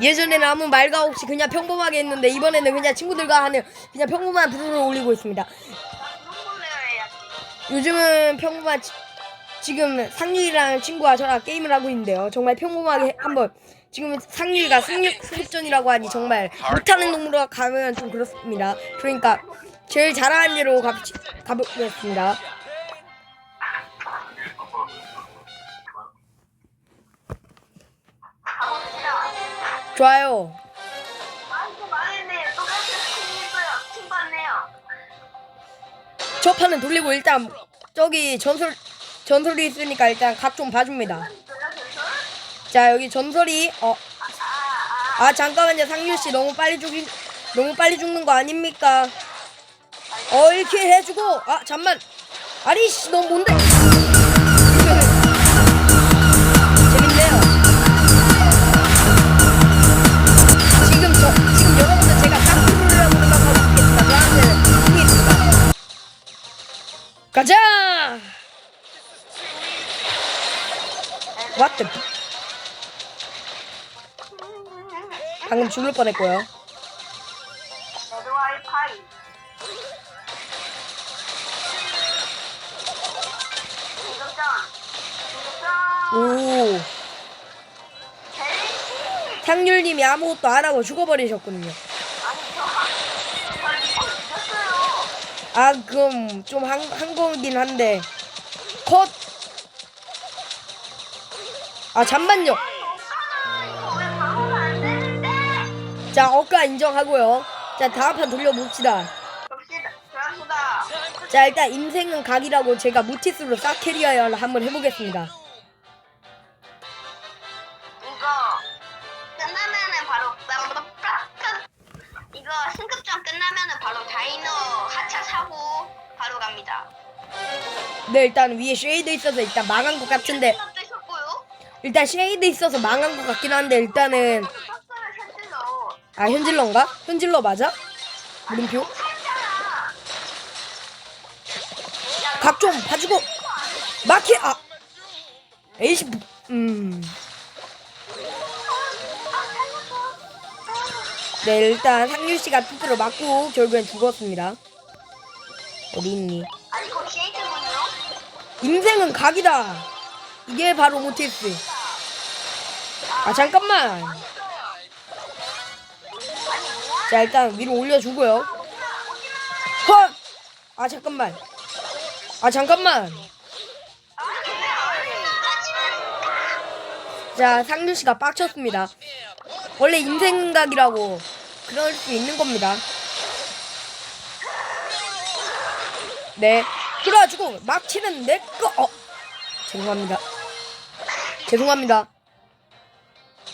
예전에는 아무 말과 없이 그냥 평범하게 했는데 이번에는 그냥 친구들과 하는 그냥 평범한 브루를 올리고 있습니다. 요즘은 평범한 치- 지금 상률이라는 친구와 저랑 게임을 하고 있는데요. 정말 평범하게 한번 지금 상률이가 승리, 승급전이라고 하니 정말 못하는 놈으로 가면 좀 그렇습니다. 그러니까 제일 잘하는 가, 가보겠습니다. 좋아요. 저 판은 돌리고 일단 저기 전설 전설이 있으니까 일단 각 좀 봐줍니다. 자 여기 전설이 어 아 잠깐만요 상률 씨 너무 빨리 죽이 너무 빨리 죽는 거 아닙니까? 어 이렇게 해주고 아 잠만 아니 씨너 뭔데? 가자! What the? 방금 죽을 뻔했고요. 오, 헬시. 상률님이 아무것도 안 하고 죽어버리셨군요. 아, 그럼 좀 한, 한 거긴 한데. 컷! 아, 잠만요. 자, 억까 인정하고요. 자, 다음 판 돌려봅시다. 자, 일단 인생은 각이라고 제가 무티스로 싹캐리어를 한번 해보겠습니다. 이거 승급전 끝나면은 바로 다이노 사고 바로 갑니다. 네, 일단 위에 쉐이드 있어서 일단 망한 것 같은데. 뜨셨고요. 일단 쉐이드 있어서 망한 것 같긴 한데, 일단은. 샌들로. 아, 현질러인가? 현질러 맞아? 물음표? 살잖아. 각 좀 봐주고 마키 아 에이씨 음. 네 일단 상률 씨가 투표를 맞고 결국엔 죽었습니다. 어디 있니? 아 이거 쉐이드군요. 인생은 각이다. 이게 바로 모티스. 아 잠깐만. 아니 뭐? 자 일단 위로 올려주고요. 헛. 아 잠깐만. 아 잠깐만. 자 상률 씨가 빡쳤습니다. 원래 인생각이라고 그럴 수 있는 겁니다. 네. 그래가지고 막 치는 내 거. 어. 죄송합니다. 죄송합니다.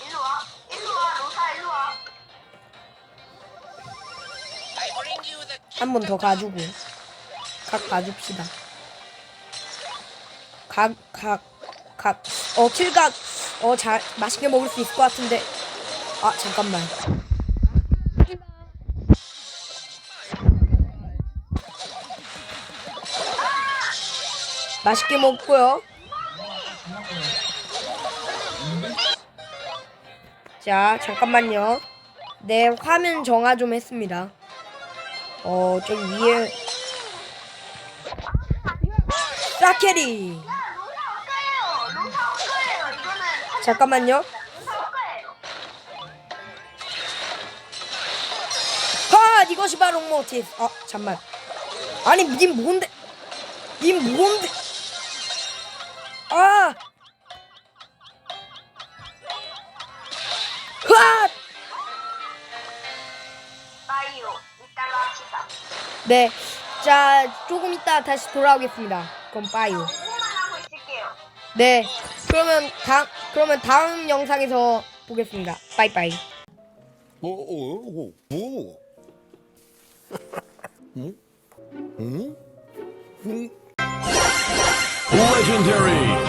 일로 와. 일로 와. 로사 일로 와. 한 번 더 가지고 각 봐줍시다. 각, 각, 각. 어, 킬각. 어, 잘, 맛있게 먹을 수 있을 것 같은데. 아, 잠깐만. 맛있게 먹고요. 자, 잠깐만요. 네, 화면 정화 좀 했습니다. 어, 저기 위에. 이거는 잠깐만요. 하! 이것이 바로 모티스. 아, 잠만. 아니, 님 뭔데? 님 뭔데? 바이오. 이따가 합시다. 네. 자, 조금 이따 다시 돌아오겠습니다. 그럼 빠이요. 보고만 하고 있을게요. 네. 그러면 다 그러면 다음 영상에서 보겠습니다. 빠이빠이. 오, 오, 오, 오. 응? 응? 응? Legendary.